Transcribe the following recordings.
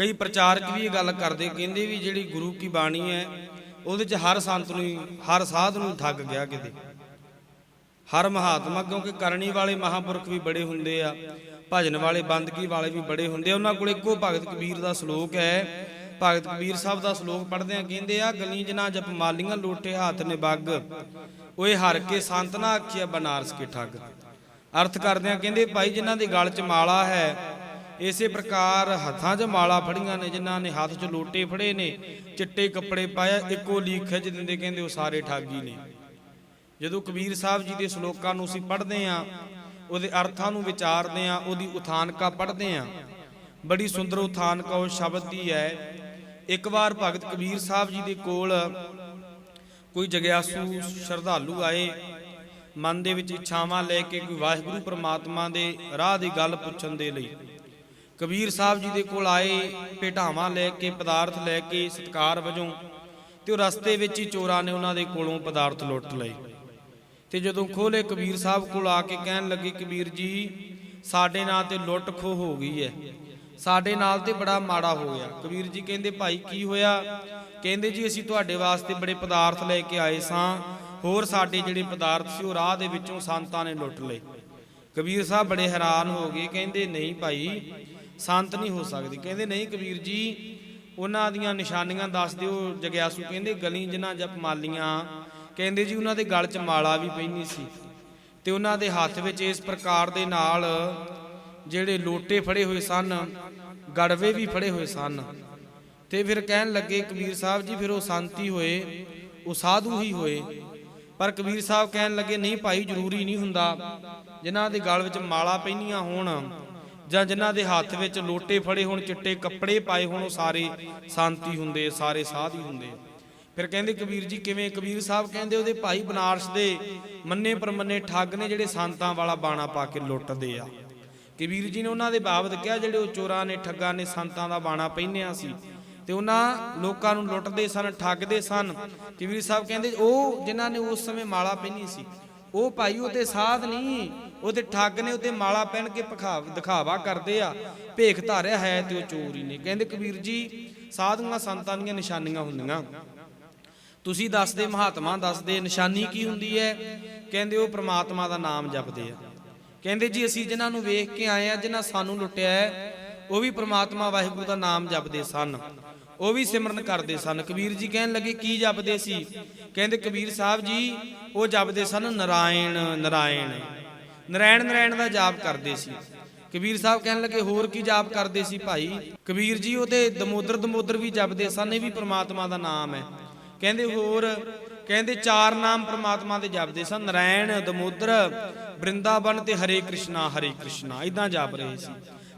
ਕਈ ਪ੍ਰਚਾਰਕ ਵੀ ਇਹ ਗੱਲ ਕਰਦੇ, ਕਹਿੰਦੇ ਵੀ ਜਿਹੜੀ ਗੁਰੂ ਕੀ ਬਾਣੀ ਹੈ, ਉਹਦੇ 'ਚ ਹਰ ਸੰਤ ਨੂੰ ਹਰ ਸਾਧ ਨੂੰ ਠੱਗ ਗਿਆ ਕਿਤੇ। ਹਰ ਮਹਾਤਮਾ, ਕਿਉਂਕਿ ਕਰਨੀ ਵਾਲੇ ਮਹਾਪੁਰਖ ਵੀ ਬੜੇ ਹੁੰਦੇ ਆ, ਭਜਨ ਵਾਲੇ, ਬੰਦਗੀ ਵਾਲੇ ਵੀ ਬੜੇ ਹੁੰਦੇ ਆ। ਉਹਨਾਂ ਕੋਲ ਇੱਕੋ ਭਗਤ ਕਬੀਰ ਦਾ ਸ਼ਲੋਕ ਹੈ। ਭਗਤ ਕਬੀਰ ਸਾਹਿਬ ਦਾ ਸ਼ਲੋਕ ਪੜ੍ਹਦੇ ਆ, ਕਹਿੰਦੇ ਆ ਗਲੀ ਜਨਾ ਜਪ ਮਾਲੀਆਂ ਲੋਟੇ ਹੱਥ ਨੇ ਬੱਗ। ਓਏ ਹਰ ਕੇ ਸੰਤ ਨਾ ਆਖਿਆ ਬਨਾਰਸ ਕੇ ਠੱਗ। ਅਰਥ ਕਰਦੇ ਆ, ਕਹਿੰਦੇ ਭਾਈ ਜਿਨ੍ਹਾਂ ਦੇ ਗਲ 'ਚ ਮਾਲਾ ਹੈ ਇਸੇ ਪ੍ਰਕਾਰ ਹੱਥਾਂ 'ਚ ਮਾਲਾ ਫੜੀਆਂ ਨੇ, ਜਿਨ੍ਹਾਂ ਨੇ ਹੱਥ 'ਚ ਲੋਟੇ ਫੜੇ ਨੇ, ਚਿੱਟੇ ਕੱਪੜੇ ਪਾਇਆ ਇੱਕੋ ਲੀਕ ਖਿੱਚ ਦਿੰਦੇ, ਕਹਿੰਦੇ ਉਹ ਸਾਰੇ ਠੱਗੀ ਨੇ। ਜਦੋਂ ਕਬੀਰ ਸਾਹਿਬ ਜੀ ਦੇ ਸ਼ਲੋਕਾਂ ਨੂੰ ਅਸੀਂ ਪੜ੍ਹਦੇ ਆਂ ਉਹਦੇ ਅਰਥਾਂ ਨੂੰ ਵਿਚਾਰਦੇ ਆਂ ਉਹਦੀ ਉਥਾਨਕਾ ਪੜ੍ਹਦੇ ਆਂ ਬੜੀ ਸੁੰਦਰ ਉਥਾਨਕਾ ਉਹ ਸ਼ਬਦ ਦੀ ਹੈ। ਇੱਕ ਵਾਰ ਭਗਤ ਕਬੀਰ ਸਾਹਿਬ ਜੀ ਦੇ ਕੋਲ ਕੋਈ ਜਗਿਆਸੂ ਸ਼ਰਧਾਲੂ ਆਏ, ਮਨ ਦੇ ਵਿੱਚ ਇੱਛਾਵਾਂ ਲੈ ਕੇ ਕੋਈ ਵਾਹਿਗੁਰੂ ਪ੍ਰਮਾਤਮਾ ਦੇ ਰਾਹ ਦੀ ਗੱਲ ਪੁੱਛਣ ਦੇ ਲਈ। ਕਬੀਰ ਸਾਹਿਬ ਜੀ ਦੇ ਕੋਲ ਆਏ ਭੇਟਾਵਾਂ ਲੈ ਕੇ, ਪਦਾਰਥ ਲੈ ਕੇ, ਸਤਕਾਰ ਵਜੋਂ ਤੇ ਉਹ ਰਸਤੇ ਵਿੱਚ ਹੀ ਚੋਰਾਂ ਨੇ ਉਹਨਾਂ ਦੇ ਕੋਲੋਂ ਪਦਾਰਥ ਲੁੱਟ ਲਏ। ਤੇ ਜਦੋਂ ਖੋਲੇ ਕਬੀਰ ਸਾਹਿਬ ਕੋਲ ਆ ਕੇ ਕਹਿਣ ਲੱਗੇ, ਕਬੀਰ ਜੀ, ਸਾਡੇ ਨਾਲ ਤੇ ਲੁੱਟ ਖੋ ਹੋ ਗਈ ਹੈ। ਸਾਡੇ ਨਾਲ ਤੇ ਬੜਾ ਮਾੜਾ ਹੋ ਗਿਆ ਕਬੀਰ ਜੀ ਕਹਿੰਦੇ, ਭਾਈ, ਕੀ ਹੋਇਆ? ਕਹਿੰਦੇ, ਜੀ, ਅਸੀਂ ਤੁਹਾਡੇ ਵਾਸਤੇ ਬੜੇ ਪਦਾਰਥ ਲੈ ਕੇ ਆਏ ਸਾਂ। ਹੋਰ ਸਾਡੇ ਜਿਹੜੇ ਪਦਾਰਥ ਸੀ, ਉਹ ਰਾਹ ਦੇ ਵਿੱਚੋਂ ਸੰਤਾਂ ਨੇ ਲੁੱਟ ਲਏ। ਕਬੀਰ ਸਾਹਿਬ ਬੜੇ ਹੈਰਾਨ ਹੋ ਗਏ, ਕਹਿੰਦੇ, ਨਹੀਂ ਭਾਈ ਸੰਤ ਨਹੀਂ ਹੋ ਸਕਦੀ। ਕਹਿੰਦੇ ਨਹੀਂ ਕਬੀਰ ਜੀ, ਉਹਨਾਂ ਦੀਆਂ ਨਿਸ਼ਾਨੀਆਂ ਦੱਸ ਦਿਓ। ਜਗਿਆਸੂ ਕਹਿੰਦੇ ਗਲੀ ਜਿਨ੍ਹਾਂ ਜਪ ਮਾਲੀਆਂ, ਕਹਿੰਦੇ ਜੀ ਉਹਨਾਂ ਦੇ ਗਲ 'ਚ ਮਾਲਾ ਵੀ ਪੈਣੀ ਸੀ। ਤੇ ਉਹਨਾਂ ਦੇ ਹੱਥ ਵਿੱਚ ਇਸ ਪ੍ਰਕਾਰ ਦੇ ਨਾਲ ਜਿਹੜੇ ਲੋਟੇ ਫੜੇ ਹੋਏ ਸਨ, ਗੜਵੇ ਵੀ ਫੜੇ ਹੋਏ ਸਨ। ਤੇ ਫਿਰ ਕਹਿਣ ਲੱਗੇ, ਕਬੀਰ ਸਾਹਿਬ ਜੀ, ਫਿਰ ਉਹ ਸੰਤੀ ਹੋਏ, ਉਹ ਸਾਧੂ ਹੀ ਹੋਏ। ਪਰ ਕਬੀਰ ਸਾਹਿਬ ਕਹਿਣ ਲੱਗੇ, ਨਹੀਂ ਭਾਈ, ਜ਼ਰੂਰੀ ਨਹੀਂ ਹੁੰਦਾ। ਜਿਨ੍ਹਾਂ ਦੇ ਗਲ ਵਿੱਚ ਮਾਲਾ ਪਹਿਨੀਆਂ ਹੋਣ ਜਾਂ ਜਿਨ੍ਹਾਂ ਦੇ ਹੱਥ ਵਿੱਚ ਲੋਟੇ ਫੜੇ ਹੋਣ, ਚਿੱਟੇ ਕੱਪੜੇ ਪਾਏ ਹੋਣ, ਉਹ ਸਾਰੇ ਸੰਤੀ ਹੁੰਦੇ, ਸਾਰੇ ਸਾਧੀ ਹੁੰਦੇ। ਫਿਰ ਕਹਿੰਦੇ ਕਬੀਰ ਜੀ, ਕਿਵੇਂ? ਕਬੀਰ ਸਾਹਿਬ ਕਹਿੰਦੇ ਉਹਦੇ ਭਾਈ ਬਨਾਰਸ ਦੇ ਮੰਨੇ ਪਰਮੰਨੇ ਠੱਗ ਨੇ ਜਿਹੜੇ ਸੰਤਾਂ ਵਾਲਾ ਬਾਣਾ ਪਾ ਕੇ ਲੁੱਟਦੇ ਆ। ਕਬੀਰ ਜੀ ਨੇ ਉਹਨਾਂ ਦੇ ਬਾਬਤ ਕਿਹਾ, ਜਿਹੜੇ ਉਹ ਚੋਰਾਂ ਨੇ, ਠੱਗਾਂ ਨੇ, ਸੰਤਾਂ ਦਾ ਬਾਣਾ ਪਹਿਨਿਆ ਸੀ। ਤੇ ਉਹਨਾਂ ਲੋਕਾਂ ਨੂੰ ਲੁੱਟਦੇ ਸਨ, ਠੱਗਦੇ ਸਨ। ਕਬੀਰ ਸਾਹਿਬ ਕਹਿੰਦੇ ਉਹ, ਜਿਨ੍ਹਾਂ ਨੇ ਉਸ ਸਮੇਂ ਮਾਲਾ ਪਹਿਨੀ ਸੀ ਉਹ ਭਾਈ ਉਹਦੇ ਸਾਧ ਨਹੀਂ ਉਹਦੇ ਠੱਗ ਨੇ ਉਹਦੇ ਮਾਲਾ ਪਹਿਨ ਕੇ ਪਖਾਵ ਦਿਖਾਵਾ ਕਰਦੇ ਆ, ਭੇਖ ਧਾਰਿਆ ਹੈ ਤੇ ਉਹ ਚੋਰ ਹੀ ਨੇ। ਕਹਿੰਦੇ ਕਬੀਰ ਜੀ, ਸਾਧੂਆਂ ਸੰਤਾਂ ਦੀਆਂ ਨਿਸ਼ਾਨੀਆਂ ਹੁੰਦੀਆਂ। ਤੁਸੀਂ ਦੱਸਦੇ, ਮਹਾਤਮਾ ਦੱਸਦੇ, ਨਿਸ਼ਾਨੀ ਕੀ ਹੁੰਦੀ ਹੈ? ਕਹਿੰਦੇ ਉਹ ਪ੍ਰਮਾਤਮਾ ਦਾ ਨਾਮ ਜਪਦੇ ਆ। ਕਹਿੰਦੇ ਜੀ, ਅਸੀਂ ਜਿਨ੍ਹਾਂ ਨੂੰ ਵੇਖ ਕੇ ਆਏ ਆ, ਜਿਨ੍ਹਾਂ ਸਾਨੂੰ ਲੁੱਟਿਆ ਹੈ, ਉਹ ਵੀ ਪ੍ਰਮਾਤਮਾ ਵਾਹਿਗੁਰੂ ਦਾ ਨਾਮ ਜਪਦੇ ਸਨ। ਉਹ ਵੀ ਸਿਮਰਨ ਕਰਦੇ ਸਨ। ਕਬੀਰ ਜੀ ਕਹਿਣ ਲੱਗੇ, ਕੀ ਜਪਦੇ ਸੀ? ਕਹਿੰਦੇ, ਕਬੀਰ ਸਾਹਿਬ ਜੀ, ਉਹ ਜਪਦੇ ਸਨ, ਨਰਾਇਣ ਨਰਾਇਣ। ਨਰਾਇਣ ਨਰਾਇਣ ਦਾ ਜਾਪ ਕਰਦੇ ਸੀ। ਕਬੀਰ ਸਾਹਿਬ ਕਹਿਣ ਲੱਗੇ, ਹੋਰ ਕੀ ਜਾਪ ਕਰਦੇ ਸੀ ਭਾਈ? ਕਬੀਰ ਜੀ, ਉਹ ਤੇ ਦਮੋਦਰ ਦਮੋਦਰ ਵੀ ਜਪਦੇ ਸਨ, ਇਹ ਵੀ ਪ੍ਰਮਾਤਮਾ ਦਾ ਨਾਮ ਹੈ। ਕਹਿੰਦੇ, ਹੋਰ? ਕਹਿੰਦੇ, ਚਾਰ ਨਾਮ ਪ੍ਰਮਾਤਮਾ ਦੇ ਜਪਦੇ ਸਨ, ਨਰਾਇਣ, ਦਮੋਦਰ, ਬ੍ਰਿੰਦਾਵਨ ਤੇ ਹਰੇ ਕ੍ਰਿਸ਼ਨਾ ਹਰੇ ਕ੍ਰਿਸ਼ਨਾ। ਇਦਾਂ ਜਪ ਰਹੇ ਸੀ।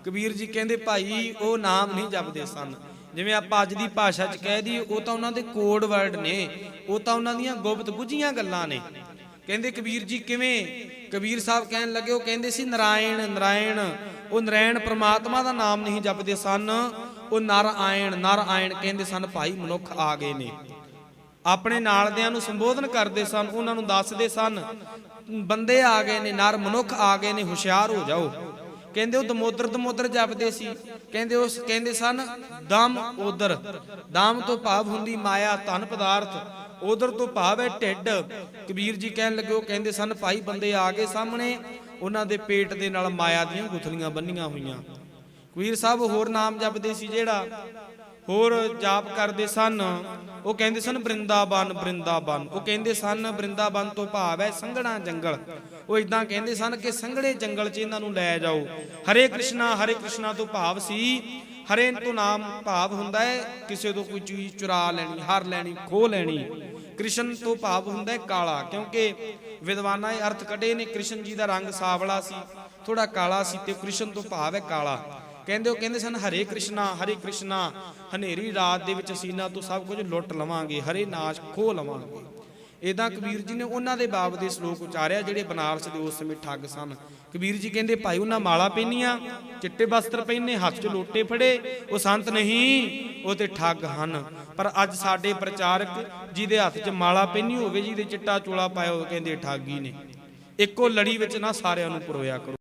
ਕਬੀਰ ਜੀ ਕਹਿੰਦੇ, ਭਾਈ, ਉਹ ਨਾਮ ਨਹੀਂ ਜਪਦੇ ਸਨ। ਜਿਵੇਂ ਆਪਾਂ ਅੱਜ ਦੀ ਭਾਸ਼ਾ 'ਚ ਕਹਿ ਦਈਏ, ਉਹ ਤਾਂ ਉਹਨਾਂ ਦੇ ਕੋਡ ਵਰਡ ਨੇ, ਉਹ ਤਾਂ ਉਹਨਾਂ ਦੀਆਂ ਗੁਪਤ ਗੁਝੀਆਂ ਗੱਲਾਂ ਨੇ। ਕਹਿੰਦੇ ਕਬੀਰ ਜੀ ਕਿਵੇਂ? ਕਬੀਰ ਸਾਹਿਬ ਕਹਿਣ ਲੱਗੇ, ਉਹ ਕਹਿੰਦੇ ਸੀ, ਨਰਾਇਣ ਨਰਾਇਣ, ਉਹ ਨਰਾਇਣ ਪ੍ਰਮਾਤਮਾ ਦਾ ਨਾਮ ਨਹੀਂ ਜਪਦੇ ਸਨ, ਉਹ ਨਰ ਆਇਣ ਨਰ ਆਇਣ ਕਹਿੰਦੇ ਸਨ, ਭਾਈ ਮਨੁੱਖ ਆ ਗਏ ਨੇ। ਆਪਣੇ ਨਾਲਦਿਆਂ ਨੂੰ ਸੰਬੋਧਨ ਕਰਦੇ ਸਨ, ਉਹਨਾਂ ਨੂੰ ਦੱਸਦੇ ਸਨ, ਬੰਦੇ ਆ ਗਏ ਨੇ, ਨਰ ਮਨੁੱਖ ਆ ਗਏ ਨੇ, ਹੁਸ਼ਿਆਰ ਹੋ ਜਾਓ। ਕਹਿੰਦੇ ਉਹ ਦਮੋਦਰ ਦਮੋਦਰ ਜਪਦੇ ਸੀ। ਕਹਿੰਦੇ ਉਸ ਕਹਿੰਦੇ ਸਨ, ਦਮ ਉਦਰ ਦਮ ਤੋਂ ਭਾਵ ਹੁੰਦੀ ਮਾਇਆ, ਧਨ ਪਦਾਰਥ। ਉਦਰ ਤੋਂ ਭਾਵ ਹੈ ਢਿੱਡ। ਕਬੀਰ ਜੀ ਕਹਿਣ ਲੱਗੇ, ਉਹ ਕਹਿੰਦੇ ਸਨ, ਭਾਈ, ਬੰਦੇ ਆ ਗਏ ਸਾਹਮਣੇ। ਉਹਨਾਂ ਦੇ ਪੇਟ ਦੇ ਨਾਲ ਮਾਇਆ ਦੀਆਂ ਗੁਥਲੀਆਂ ਬੰਨੀਆਂ ਹੋਈਆਂ। ਕਬੀਰ ਸਾਹਿਬ ਹੋਰ ਨਾਮ ਜਪਦੇ ਸੀ ਜਿਹੜਾ? ਹੋਰ ਜਾਪ ਕਰਦੇ ਸਨ। ਉਹ ਕਹਿੰਦੇ ਸਨ, ਬ੍ਰਿੰਦਾਬਨ ਬ੍ਰਿੰਦਾਬਨ। ਉਹ ਕਹਿੰਦੇ ਸਨ, ਬ੍ਰਿੰਦਾਬਨ ਤੋਂ ਭਾਵ ਹੈ ਸੰਘਣਾ ਜੰਗਲ। ਉਹ ਇਦਾਂ ਕਹਿੰਦੇ ਸਨ ਕਿ ਸੰਘਣੇ ਜੰਗਲ 'ਚ ਇਹਨਾਂ ਨੂੰ ਲੈ ਜਾਓ। ਹਰੇ ਕ੍ਰਿਸ਼ਨਾ ਹਰੇ ਕ੍ਰਿਸ਼ਨਾ ਤੋਂ ਭਾਵ ਸੀ। ਹਰੇ ਤੋਂ ਨਾਮ ਭਾਵ ਹੁੰਦਾ ਹੈ, ਕਿਸੇ ਤੋਂ ਕੋਈ ਚੀਜ਼ ਚੁਰਾ ਲੈਣੀ, ਹਰ ਲੈਣੀ, ਖੋ ਲੈਣੀ। ਕ੍ਰਿਸ਼ਨ ਤੋਂ ਭਾਵ ਹੁੰਦਾ ਹੈ ਕਾਲਾ, ਕਿਉਂਕਿ ਵਿਦਵਾਨਾਂ ਇਹ ਅਰਥ ਕੱਢੇ ਨੇ, ਕ੍ਰਿਸ਼ਨ ਜੀ ਦਾ ਰੰਗ ਸਾਵਲਾ ਸੀ ਥੋੜਾ ਕਾਲਾ ਸੀ ਤੇ ਕ੍ਰਿਸ਼ਨ ਤੋਂ ਭਾਵ ਹੈ ਕਾਲਾ। ਕਹਿੰਦੇ ਉਹ ਕਹਿੰਦੇ ਸਨ, ਹਰੇ ਕ੍ਰਿਸ਼ਨਾ ਹਰੇ ਕ੍ਰਿਸ਼ਨਾ, ਹਨੇਰੀ ਰਾਤ ਦੇ ਵਿੱਚ ਸੀਨਾ ਤੋਂ ਸਭ ਕੁਝ ਲੁੱਟ ਲਵਾਂਗੇ, ਹਰੇ ਨਾਸ਼ ਖੋ ਲਵਾਂਗੇ। ਇਦਾਂ ਕਬੀਰ ਜੀ ਨੇ ਉਹਨਾਂ ਦੇ ਬਾਪ ਦੇ ਸ਼ਲੋਕ ਉਚਾਰਿਆ, ਜਿਹੜੇ ਬਨਾਰਸ ਦੇ ਉਸ ਸਮੇਂ ਠੱਗ ਸਨ। ਕਬੀਰ ਜੀ ਕਹਿੰਦੇ, ਭਾਈ, ਉਹਨਾਂ ਮਾਲਾ ਪਹਿਨੀਆਂ, ਚਿੱਟੇ ਵਸਤਰ ਪਹਿਨੇ, ਹੱਥ 'ਚ ਲੋਟੇ ਫੜੇ, ਉਹ ਸੰਤ ਨਹੀਂ, ਉਹ ਤੇ ਠੱਗ ਹਨ। ਪਰ ਅੱਜ ਸਾਡੇ ਪ੍ਰਚਾਰਕ ਜਿਹਦੇ ਹੱਥ 'ਚ ਮਾਲਾ ਪਹਿਨੀ ਹੋਵੇ, ਜਿਹਦੇ ਚਿੱਟਾ ਚੋਲਾ ਪਾਇਆ ਉਹ ਕਹਿੰਦੇ ਠੱਗੀ ਨੇ। ਇੱਕੋ ਲੜੀ ਵਿੱਚ ਨਾ ਸਾਰਿਆਂ ਨੂੰ ਪਰੋਇਆ ਕਰੋ।